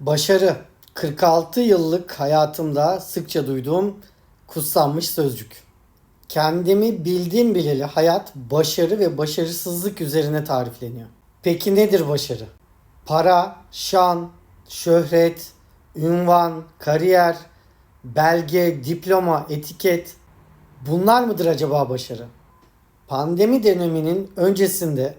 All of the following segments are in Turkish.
Başarı 46 yıllık hayatımda sıkça duyduğum kutsanmış sözcük. Kendimi bildiğim bileli hayat başarı ve başarısızlık üzerine tarifleniyor. Peki nedir başarı? Para, şan, şöhret, ünvan, kariyer, belge, diploma, etiket bunlar mıdır acaba başarı? Pandemi döneminin öncesinde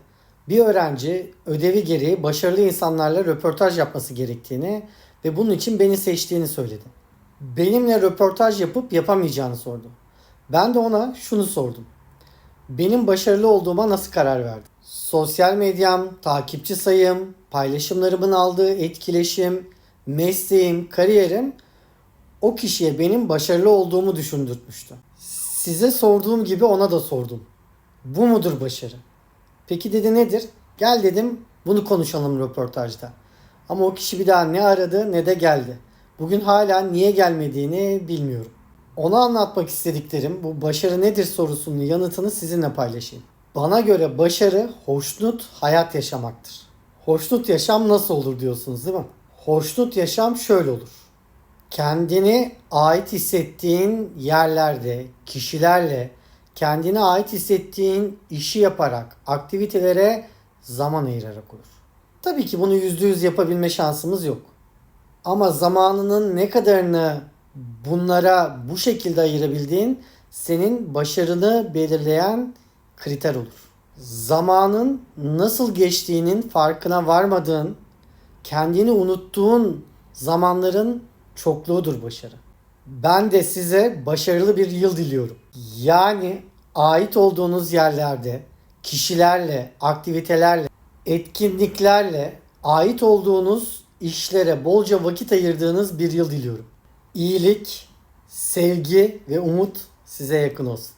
bir öğrenci ödevi gereği başarılı insanlarla röportaj yapması gerektiğini ve bunun için beni seçtiğini söyledi. Benimle röportaj yapıp yapamayacağını sordu. Ben de ona şunu sordum. Benim başarılı olduğuma nasıl karar verdin? Sosyal medyam, takipçi sayım, paylaşımlarımın aldığı etkileşim, mesleğim, kariyerim o kişiye benim başarılı olduğumu düşündürtmüştü. Size sorduğum gibi ona da sordum. Bu mudur başarı? Peki dedi nedir? Gel dedim bunu konuşalım röportajda. Ama o kişi bir daha ne aradı ne de geldi. Bugün hala niye gelmediğini bilmiyorum. Ona anlatmak istediklerim bu başarı nedir sorusunun yanıtını sizinle paylaşayım. Bana göre başarı hoşnut hayat yaşamaktır. Hoşnut yaşam nasıl olur diyorsunuz değil mi? Hoşnut yaşam şöyle olur. Kendini ait hissettiğin yerlerde, kişilerle, kendine ait hissettiğin işi yaparak, aktivitelere zaman ayırarak olur. Tabii ki bunu yüzde yüz yapabilme şansımız yok. Ama zamanının ne kadarını bunlara bu şekilde ayırabildiğin senin başarını belirleyen kriter olur. Zamanın nasıl geçtiğinin farkına varmadığın, kendini unuttuğun zamanların çokluğudur başarı. Ben de size başarılı bir yıl diliyorum. Yani ait olduğunuz yerlerde, kişilerle, aktivitelerle, etkinliklerle, ait olduğunuz işlere bolca vakit ayırdığınız bir yıl diliyorum. İyilik, sevgi ve umut size yakın olsun.